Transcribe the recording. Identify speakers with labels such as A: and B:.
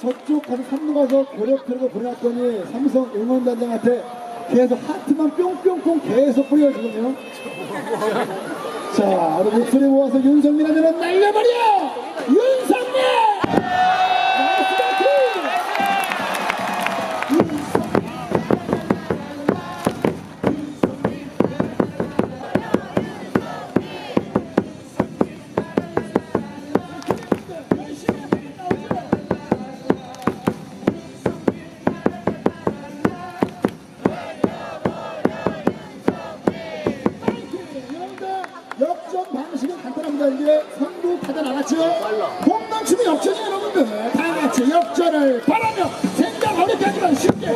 A: 저쪽 가서 삼루 가서 고력 들고 보내놨더니 삼성 응원단장한테 계속 하트만 뿅뿅뿅 계속 뿌려주거든요. 자, 여러분 목소리 모아서 윤성민 하면은 날려버려! 윤성 하는 시간 간단합니다. 이제 선두 받아 나갔죠? 홈런춤이 역전이 여러분들. 다 같이 역전을 바라며 생각 어렵게 하지만 쉽게.